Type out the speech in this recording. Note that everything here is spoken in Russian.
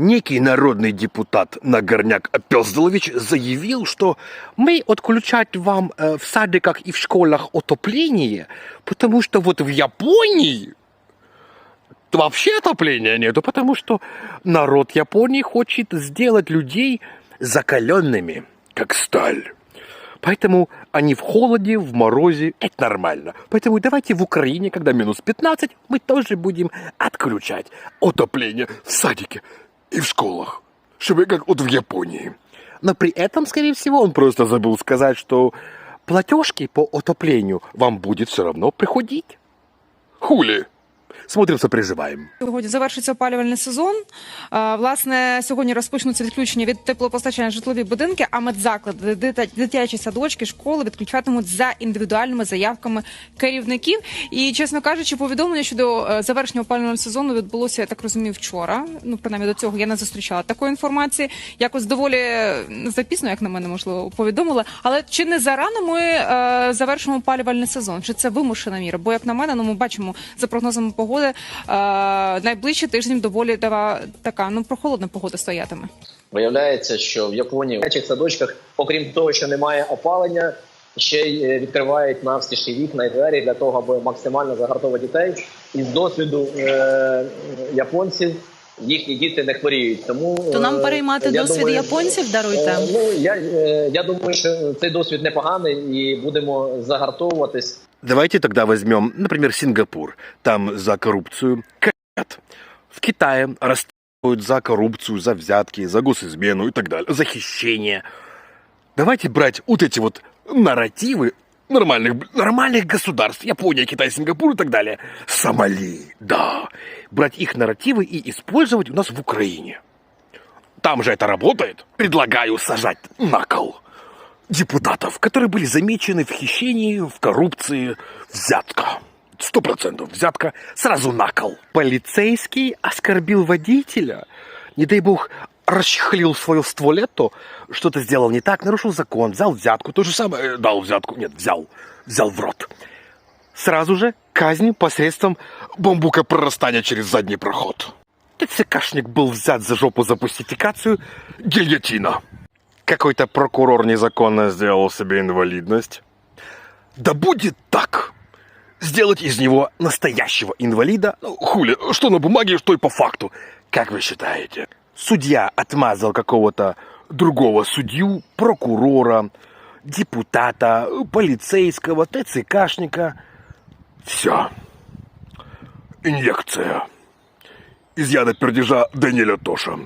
Некий народный депутат Нагорняк Апелздалович заявил, что мы отключать вам э, в садиках и в школах отопление, потому что вот в Японии вообще отопления нету, потому что народ Японии хочет сделать людей закаленными, как сталь. Поэтому они в холоде, в морозе, это нормально. Поэтому давайте в Украине, когда минус 15, мы тоже будем отключать отопление в садике и в школах, чтобы как вот в Японии. Но при этом, скорее всего, он просто забыл сказать, что платежки по отоплению вам будет все равно приходить. Хули. Смотрим, сопереживаем. Сьогодні завершиться опалювальний сезон. Власне, сьогодні розпочнуться відключення від теплопостачання житлові будинки, а медзаклади, дитячі садочки, школи відключатимуть за індивідуальними заявками керівників. І, чесно кажучи, повідомлення щодо е, завершення опалювального сезону відбулося, я так розумію, вчора. Ну, принаймні до цього я не зустрічала такої інформації. Якось доволі запізно, як на мене, можливо, повідомили. Але чи не зарано ми е, завершимо опалювальний сезон? Чи це вимушена міра? Бо, як на мене, ну ми бачимо за прогнозами погоди, е, найближчий тиждень доволі дава, така ну прохолодна погода стоятиме. Виявляється, що в Японії в дитячих садочках, окрім того, що немає опалення, ще й е, відкривають навстіж і вікна і двері для того, аби максимально загартовувати дітей. І з досвіду е, японців їхні діти не хворіють. Тому То нам е, переймати я досвід думаю, японців даруйте. е, Ну я, е, я думаю, що цей досвід непоганий, і будемо загартовуватись. Давайте тогда возьмем, например, Сингапур. Там за коррупцию казнят. В Китае расстреливают за коррупцию, за взятки, за госизмену и так далее, за хищение. Давайте брать вот эти вот нарративы нормальных, нормальных государств, Япония, Китай, Сингапур и так далее. Сомали, да. Брать их нарративы и использовать у нас в Украине. Там же это работает. Предлагаю сажать на кол депутатов, которые были замечены в хищении, в коррупции, взятка. Сто процентов взятка сразу на кол. Полицейский оскорбил водителя. Не дай бог, расчехлил свое стволетто, что-то сделал не так, нарушил закон, взял взятку, то же самое, э, дал взятку, нет, взял, взял в рот. Сразу же казнь посредством бамбука прорастания через задний проход. ТЦКшник был взят за жопу за пустификацию, гильотина. Какой-то прокурор незаконно сделал себе инвалидность. Да будет так! Сделать из него настоящего инвалида? Ну, хули, что на бумаге, что и по факту. Как вы считаете? Судья отмазал какого-то другого судью, прокурора, депутата, полицейского, ТЦКшника. Все. Инъекция. Изъяна пердежа Даниэля Тоша.